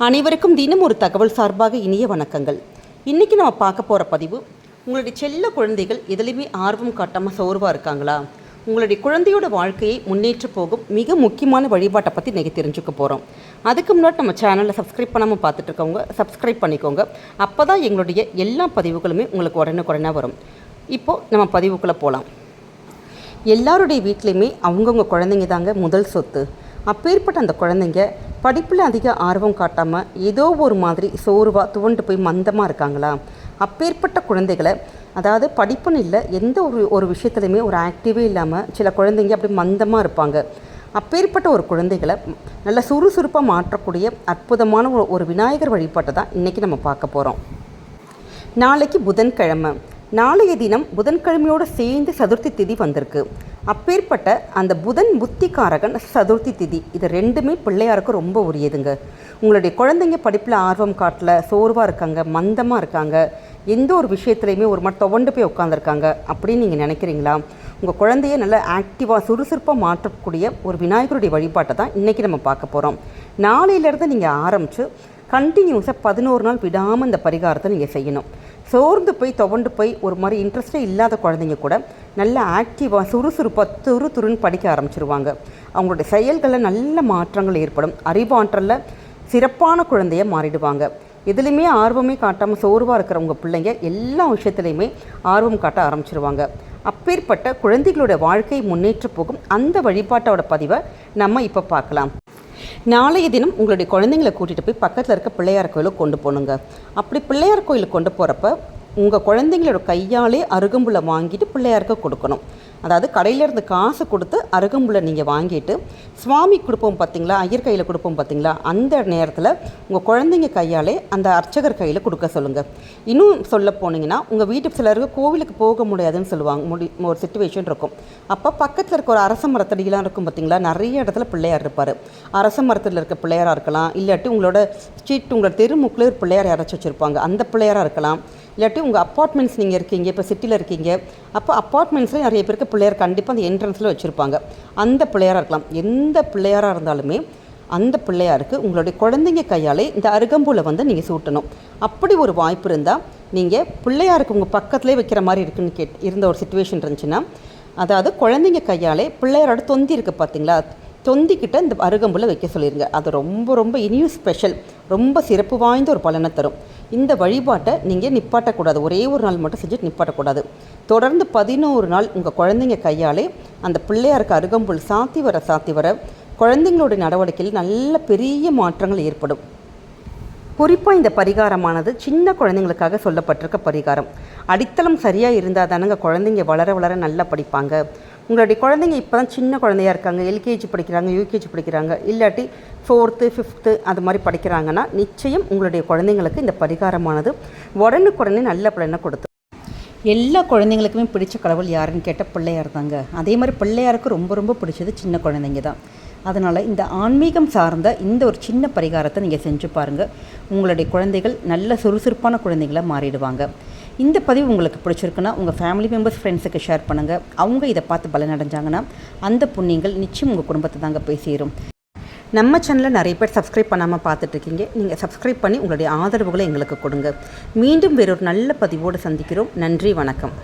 அனைவருக்கும் தினம் ஒரு தகவல் சார்பாக இனிய வணக்கங்கள். இன்றைக்கி நம்ம பார்க்க போகிற பதிவு உங்களுடைய செல்ல குழந்தைகள் எதுலேயுமே ஆர்வம் காட்டாமல் சோர்வாக இருக்காங்களா? உங்களுடைய குழந்தையோட வாழ்க்கையை முன்னேற்ற போகும் மிக முக்கியமான வழிபாட்டை பற்றி நீங்கள் தெரிஞ்சுக்க போகிறோம் அதுக்கு முன்னாடி நம்ம சேனலை சப்ஸ்கிரைப் பண்ணாமல் பார்த்துட்டு இருக்கவங்க சப்ஸ்கிரைப் பண்ணிக்கோங்க. அப்போ தான் எங்களுடைய எல்லா பதிவுகளுமே உங்களுக்கு உடனுக்குடனே வரும். இப்போது நம்ம பதிவுக்குள்ளே போகலாம் எல்லாருடைய வீட்லேயுமே அவங்கவுங்க குழந்தைங்க தாங்க முதல் சொத்து. அப்பேற்பட்ட அந்த குழந்தைங்க படிப்பில் அதிக ஆர்வம் காட்டாமல் ஏதோ ஒரு மாதிரி சோர்வாக துவண்டு போய் மந்தமாக இருக்காங்களா? அப்பேற்பட்ட குழந்தைகளை அதாவது படிப்புன்னு இல்லை எந்த ஒரு ஒரு விஷயத்துலையுமே ஒரு ஆக்டிவே இல்லாமல் சில குழந்தைங்க அப்படி மந்தமாக இருப்பாங்க. அப்பேற்பட்ட ஒரு குழந்தைகளை நல்ல சுறுசுறுப்பாக மாற்றக்கூடிய அற்புதமான ஒரு- ஒரு விநாயகர் வழிபாட்டை தான் இன்றைக்கி நம்ம பார்க்க போகிறோம் நாளைக்கு புதன்கிழமை. நாளைய தினம் புதன்கிழமையோடு சேர்ந்து சதுர்த்தி திதி வந்திருக்கு. அப்பேற்பட்ட அந்த புதன் புத்திகாரகன் சதுர்த்தி திதி. இது ரெண்டுமே பிள்ளையாருக்கு ரொம்ப உரியதுங்க. உங்களுடைய குழந்தைங்க படிப்பில் ஆர்வம் காட்டல சோர்வாக இருக்காங்க மந்தமாக இருக்காங்க எந்த ஒரு விஷயத்துலையுமே ஒரு மாதிரி துவண்டு போய் உட்காந்துருக்காங்க அப்படின்னு நீங்கள் நினைக்கிறீங்களா? உங்கள் குழந்தைய நல்லா ஆக்டிவாக சுறுசுறுப்பாக மாற்றக்கூடிய ஒரு விநாயகருடைய வழிபாட்டை தான் இன்றைக்கி நம்ம பார்க்க போகிறோம் நாளையிலேருந்து நீங்கள் ஆரம்பித்து கண்டினியூஸாக பதினோரு நாள் விடாமல் இந்த பரிகாரத்தை நீங்கள் செய்யணும். சோர்ந்து போய் துவண்டு போய் ஒரு மாதிரி இன்ட்ரெஸ்டே இல்லாத குழந்தைங்க கூட நல்ல ஆக்டிவாக சுறுசுறுப்பாக துரு துருன்னு படிக்க ஆரம்பிச்சிருவாங்க. அவங்களுடைய செயல்களில் நல்ல மாற்றங்கள் ஏற்படும். அறிவாற்றலில் சிறப்பான குழந்தைய மாறிடுவாங்க. எதுலேயுமே ஆர்வமே காட்டாமல் சோர்வாக இருக்கிறவங்க பிள்ளைங்க எல்லா விஷயத்துலையுமே ஆர்வம் காட்ட ஆரம்பிச்சிருவாங்க. அப்பேற்பட்ட குழந்தைகளோட வாழ்க்கை முன்னேற்ற போகும் அந்த வழிபாட்டோட பதிவை நம்ம இப்போ பார்க்கலாம். நாளைய தினம் உங்களுடைய குழந்தைங்களை கூட்டிகிட்டு போய் பக்கத்தில் இருக்க பிள்ளையார் கோயிலுக்கு கொண்டு போகணுங்க. அப்படி பிள்ளையார் கோயிலுக்கு கொண்டு போகிறப்ப உங்கள் குழந்தைங்களோட கையாலே அருகம்புல்லை வாங்கிட்டு பிள்ளையாருக்கு கொடுக்கணும். அதாவது கடையிலேருந்து காசு கொடுத்து அருகம்புல்லை நீங்கள் வாங்கிட்டு சுவாமி கொடுப்போம் பார்த்தீங்களா ஐயர் கையில் கொடுப்போம் பார்த்தீங்களா அந்த நேரத்தில் உங்கள் குழந்தைங்க கையாலே அந்த அர்ச்சகர் கையில் கொடுக்க சொல்லுங்கள் இன்னும் சொல்ல போனீங்கன்னா உங்கள் வீட்டு சிலருக்கு கோவிலுக்கு போக முடியாதுன்னு சொல்லுவாங்க. முடி ஒரு சுச்சுவேஷன் இருக்கும். அப்போ பக்கத்தில் இருக்க ஒரு அரச மரத்தடியெலாம் இருக்கும் பார்த்தீங்களா நிறைய இடத்துல பிள்ளையார் இருப்பார். அரச மரத்தில் இருக்க பிள்ளையாராக இருக்கலாம் இல்லாட்டி உங்களோட ஸ்ட்ரீட் உங்களோட தெருமுக்கில் ஒரு பிள்ளையார் யாராச்சும் வச்சுருப்பாங்க அந்த பிள்ளையாராக இருக்கலாம். இல்லாட்டி உங்கள் அப்பார்ட்மெண்ட்ஸ் நீங்கள் இருக்கீங்க இப்போ சிட்டியில் இருக்கீங்க அப்போ அப்பார்ட்மெண்ட்ஸில் நிறைய பேருக்கு பிள்ளையார் கண்டிப்பாக அந்த என்ட்ரன்ஸில் வச்சுருப்பாங்க. அந்த பிள்ளையாராக இருக்கலாம். எந்த பிள்ளையாராக இருந்தாலுமே அந்த பிள்ளையாருக்கு உங்களுடைய குழந்தைங்க கையாலே இந்த அருகம்புலை வந்து நீங்கள் சூட்டணும். அப்படி ஒரு வாய்ப்பு இருந்தால் நீங்கள் பிள்ளையாருக்கு உங்கள் பக்கத்துலேயே வைக்கிற மாதிரி இருக்குன்னு கேட் இருந்த ஒரு சுச்சுவேஷன் இருந்துச்சுன்னா அதாவது குழந்தைங்க கையாலே பிள்ளையாரோட தொந்தி இருக்குது பார்த்தீங்களா தொந்திக்கிட்ட இந்த அருகம்புல வைக்க சொல்லிடுங்க அது ரொம்ப ரொம்ப இனியும் ஸ்பெஷல் ரொம்ப சிறப்பு வாய்ந்த ஒரு பலனை தரும். இந்த வழிபாட்டை நீங்கள் நிப்பாட்டக்கூடாது. ஒரே ஒரு நாள் மட்டும் செஞ்சுட்டு நிப்பாட்டக்கூடாது. தொடர்ந்து பதினோரு நாள் உங்கள் குழந்தைங்க கையாலே அந்த பிள்ளையாருக்கு அருகம்புல் சாத்தி வர சாத்தி வர குழந்தைங்களுடைய நடவடிக்கையில் நல்ல பெரிய மாற்றங்கள் ஏற்படும். குறிப்பாக இந்த பரிகாரமானது சின்ன குழந்தைங்களுக்காக சொல்லப்பட்டிருக்க பரிகாரம். அடித்தளம் சரியாக இருந்தால் தானங்க குழந்தைங்க வளர வளர நல்லா படிப்பாங்க. உங்களுடைய குழந்தைங்க இப்போ தான் சின்ன குழந்தையா இருக்காங்க. எல்கேஜி படிக்கிறாங்க யூகேஜி படிக்கிறாங்க. இல்லாட்டி ஃபோர்த்து ஃபிஃப்த்து அது மாதிரி படிக்கிறாங்கன்னா நிச்சயம் உங்களுடைய குழந்தைங்களுக்கு இந்த பரிகாரமானது உடனுக்குடனே நல்ல பலனை கொடுத்து. எல்லா குழந்தைங்களுக்குமே பிடிச்ச கடவுள் யாருன்னு கேட்டால் பிள்ளையார் தாங்க. அதே மாதிரி பிள்ளையாருக்கு ரொம்ப ரொம்ப பிடிச்சது சின்ன குழந்தைங்க தான் அதனால் இந்த ஆன்மீகம் சார்ந்த இந்த ஒரு சின்ன பரிகாரத்தை நீங்கள் செஞ்சு பாருங்கள் உங்களுடைய குழந்தைகள் நல்ல சுறுசுறுப்பான குழந்தைங்களாக மாறிடுவாங்க. இந்த பதிவு உங்களுக்கு பிடிச்சிருக்குன்னா உங்கள் ஃபேமிலி மெம்பர்ஸ் ஃப்ரெண்ட்ஸுக்கு ஷேர் பண்ணுங்கள் அவங்க இதை பார்த்து பலனடைஞ்சாங்கன்னா அந்த புண்ணியங்கள் நிச்சயம் உங்கள் குடும்பத்தை தாங்க போய் சேரும் நம்ம சேனலில் நிறைய பேர் சப்ஸ்கிரைப் பண்ணாமல் பார்த்துட்ருக்கீங்க நீங்கள் சப்ஸ்கிரைப் பண்ணி உங்களுடைய ஆதரவுகளை எங்களுக்கு கொடுங்க. மீண்டும் வேறொரு நல்ல பதிவோடு சந்திக்கிறோம். நன்றி வணக்கம்.